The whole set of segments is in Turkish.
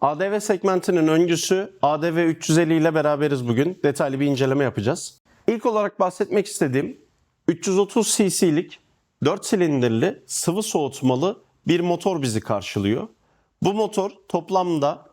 ADV segmentinin öncüsü ADV 350 ile beraberiz bugün. Detaylı bir inceleme yapacağız. İlk olarak bahsetmek istediğim 330 cc'lik 4 silindirli sıvı soğutmalı bir motor bizi karşılıyor. Bu motor toplamda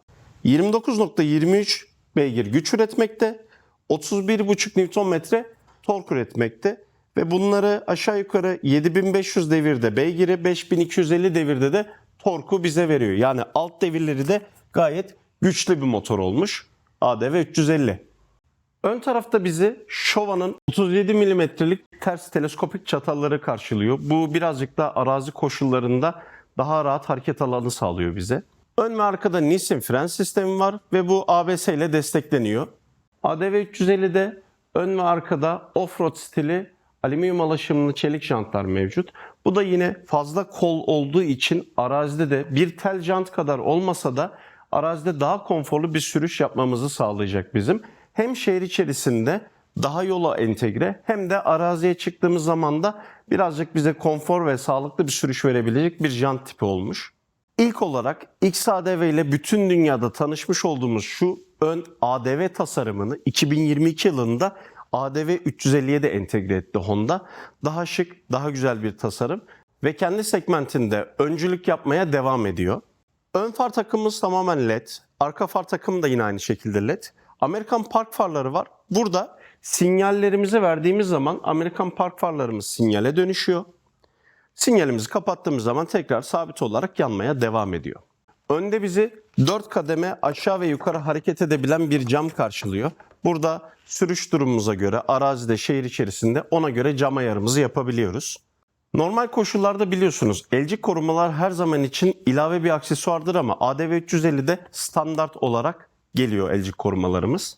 29.23 beygir güç üretmekte, 31.5 Nm tork üretmekte ve bunları aşağı yukarı 7500 devirde beygiri, 5250 devirde de torku bize veriyor. Yani alt devirleri de gayet güçlü bir motor olmuş. ADV 350. Ön tarafta bizi Showa'nın 37 milimetrelik ters teleskopik çatalları karşılıyor. Bu birazcık da arazi koşullarında daha rahat hareket alanı sağlıyor bize. Ön ve arkada Nissin fren sistemi var ve bu ABS ile destekleniyor. ADV 350'de ön ve arkada offroad stili alüminyum alaşımlı çelik jantlar mevcut. Bu da yine fazla kol olduğu için arazide de bir tel jant kadar olmasa da arazide daha konforlu bir sürüş yapmamızı sağlayacak bizim. Hem şehir içerisinde daha yola entegre hem de araziye çıktığımız zaman da birazcık bize konfor ve sağlıklı bir sürüş verebilecek bir jant tipi olmuş. İlk olarak XADV ile bütün dünyada tanışmış olduğumuz şu ön ADV tasarımını 2022 yılında ADV 350'ye de entegre etti Honda. Daha şık, daha güzel bir tasarım ve kendi segmentinde öncülük yapmaya devam ediyor. Ön far takımımız tamamen LED. Arka far takımı da yine aynı şekilde LED. Amerikan park farları var. Burada sinyallerimizi verdiğimiz zaman Amerikan park farlarımız sinyale dönüşüyor. Sinyalimizi kapattığımız zaman tekrar sabit olarak yanmaya devam ediyor. Önde bizi 4 kademe aşağı ve yukarı hareket edebilen bir cam karşılıyor. Burada sürüş durumumuza göre arazide, şehir içerisinde ona göre cam ayarımızı yapabiliyoruz. Normal koşullarda biliyorsunuz elcik korumalar her zaman için ilave bir aksesuardır ama ADV 350'de standart olarak geliyor elcik korumalarımız.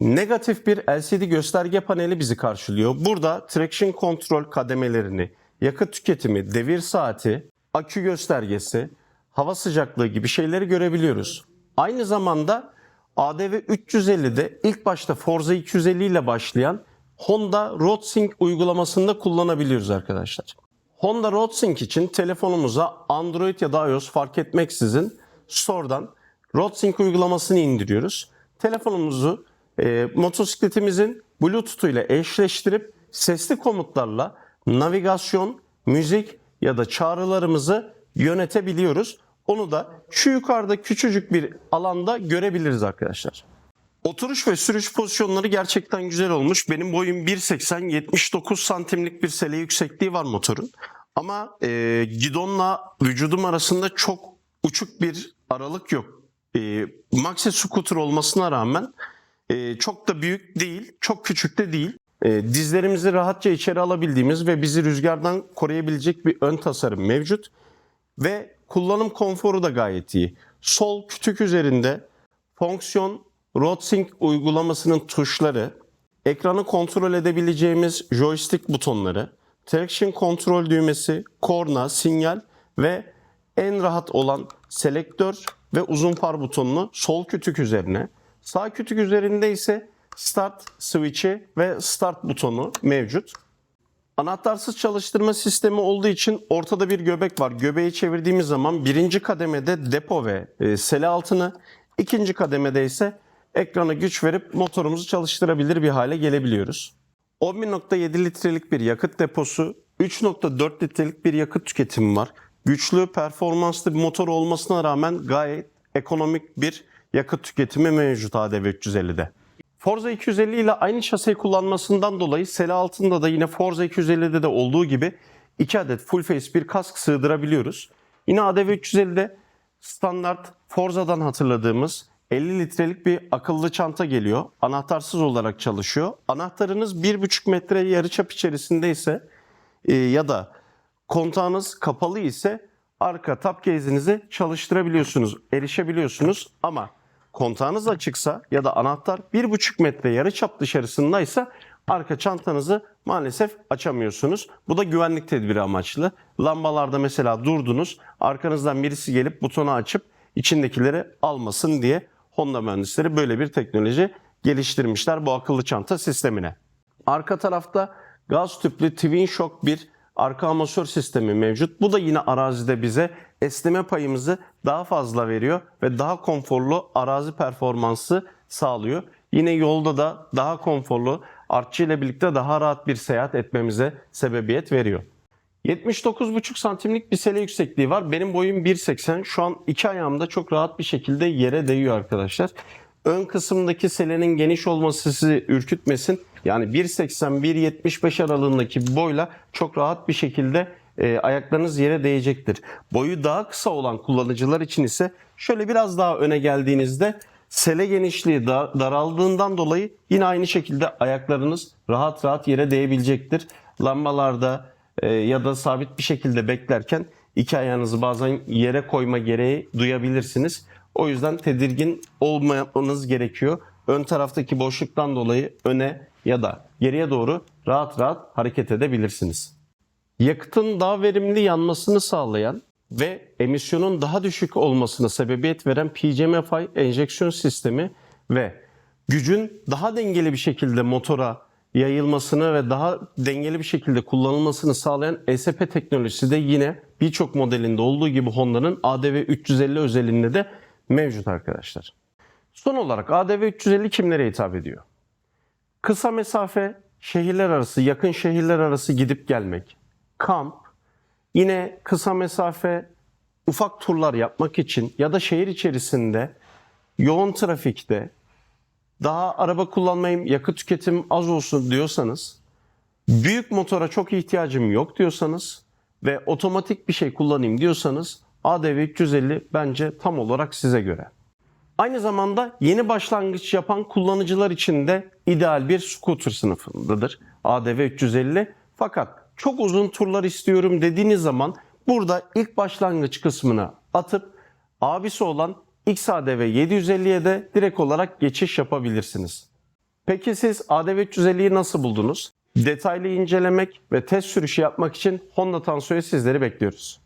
Negatif bir LCD gösterge paneli bizi karşılıyor. Burada traction control kademelerini, yakıt tüketimi, devir saati, akü göstergesi, hava sıcaklığı gibi şeyleri görebiliyoruz. Aynı zamanda ADV 350'de ilk başta Forza 250 ile başlayan Honda RoadSync uygulamasında kullanabiliyoruz arkadaşlar. Honda RoadSync için telefonumuza Android ya da iOS fark etmeksizin store'dan RoadSync uygulamasını indiriyoruz. Telefonumuzu e, motosikletimizin Bluetooth ile eşleştirip sesli komutlarla navigasyon, müzik ya da çağrılarımızı yönetebiliyoruz. Onu da şu yukarıda küçücük bir alanda görebiliriz arkadaşlar. Oturuş ve sürüş pozisyonları gerçekten güzel olmuş. Benim boyum 1.80, 79 santimlik bir sele yüksekliği var motorun. Ama e, gidonla vücudum arasında çok uçuk bir aralık yok. E, maxi scooter olmasına rağmen e, çok da büyük değil, çok küçük de değil. E, dizlerimizi rahatça içeri alabildiğimiz ve bizi rüzgardan koruyabilecek bir ön tasarım mevcut. Ve kullanım konforu da gayet iyi. Sol kütük üzerinde fonksiyon RoadSync uygulamasının tuşları, ekranı kontrol edebileceğimiz joystick butonları, traction kontrol düğmesi, korna, sinyal ve en rahat olan selektör ve uzun far butonunu sol kütük üzerine, sağ kütük üzerinde ise start switch'i ve start butonu mevcut. Anahtarsız çalıştırma sistemi olduğu için ortada bir göbek var. Göbeği çevirdiğimiz zaman birinci kademede depo ve e, sele altını, ikinci kademede ise ekrana güç verip motorumuzu çalıştırabilir bir hale gelebiliyoruz. 11.7 litrelik bir yakıt deposu, 3.4 litrelik bir yakıt tüketimi var. Güçlü, performanslı bir motor olmasına rağmen gayet ekonomik bir yakıt tüketimi mevcut ADV 350'de. Forza 250 ile aynı şaseyi kullanmasından dolayı sele altında da yine Forza 250'de de olduğu gibi 2 adet full face bir kask sığdırabiliyoruz. Yine ADV 350'de standart Forza'dan hatırladığımız 50 litrelik bir akıllı çanta geliyor. Anahtarsız olarak çalışıyor. Anahtarınız 1,5 metre yarıçap içerisinde ise e, ya da kontağınız kapalı ise arka tap case'inizi çalıştırabiliyorsunuz, erişebiliyorsunuz ama kontağınız açıksa ya da anahtar 1,5 metre yarıçap dışarısındaysa arka çantanızı maalesef açamıyorsunuz. Bu da güvenlik tedbiri amaçlı. Lambalarda mesela durdunuz, arkanızdan birisi gelip butonu açıp içindekileri almasın diye Honda mühendisleri böyle bir teknoloji geliştirmişler bu akıllı çanta sistemine. Arka tarafta gaz tüplü Twin Shock bir Arka amasör sistemi mevcut. Bu da yine arazide bize esneme payımızı daha fazla veriyor ve daha konforlu arazi performansı sağlıyor. Yine yolda da daha konforlu, artçı ile birlikte daha rahat bir seyahat etmemize sebebiyet veriyor. 79,5 santimlik bir sele yüksekliği var. Benim boyum 1.80. Şu an iki ayağımda çok rahat bir şekilde yere değiyor arkadaşlar. Ön kısımdaki selenin geniş olması sizi ürkütmesin. Yani 1.80-1.75 aralığındaki boyla çok rahat bir şekilde e, ayaklarınız yere değecektir. Boyu daha kısa olan kullanıcılar için ise şöyle biraz daha öne geldiğinizde sele genişliği da- daraldığından dolayı yine aynı şekilde ayaklarınız rahat rahat yere değebilecektir. Lambalarda ya da sabit bir şekilde beklerken iki ayağınızı bazen yere koyma gereği duyabilirsiniz. O yüzden tedirgin olmamanız gerekiyor. Ön taraftaki boşluktan dolayı öne ya da geriye doğru rahat rahat hareket edebilirsiniz. Yakıtın daha verimli yanmasını sağlayan ve emisyonun daha düşük olmasına sebebiyet veren PCMFI enjeksiyon sistemi ve gücün daha dengeli bir şekilde motora yayılmasını ve daha dengeli bir şekilde kullanılmasını sağlayan ESP teknolojisi de yine birçok modelinde olduğu gibi Honda'nın ADV 350 özelliğinde de mevcut arkadaşlar. Son olarak ADV 350 kimlere hitap ediyor? Kısa mesafe, şehirler arası, yakın şehirler arası gidip gelmek, kamp, yine kısa mesafe, ufak turlar yapmak için ya da şehir içerisinde yoğun trafikte daha araba kullanmayayım, yakıt tüketim az olsun diyorsanız, büyük motora çok ihtiyacım yok diyorsanız ve otomatik bir şey kullanayım diyorsanız ADV 350 bence tam olarak size göre. Aynı zamanda yeni başlangıç yapan kullanıcılar için de ideal bir scooter sınıfındadır ADV 350. Fakat çok uzun turlar istiyorum dediğiniz zaman burada ilk başlangıç kısmına atıp abisi olan XADV 750'ye de direkt olarak geçiş yapabilirsiniz. Peki siz ADV 350'yi nasıl buldunuz? Detaylı incelemek ve test sürüşü yapmak için Honda Tanso'ya sizleri bekliyoruz.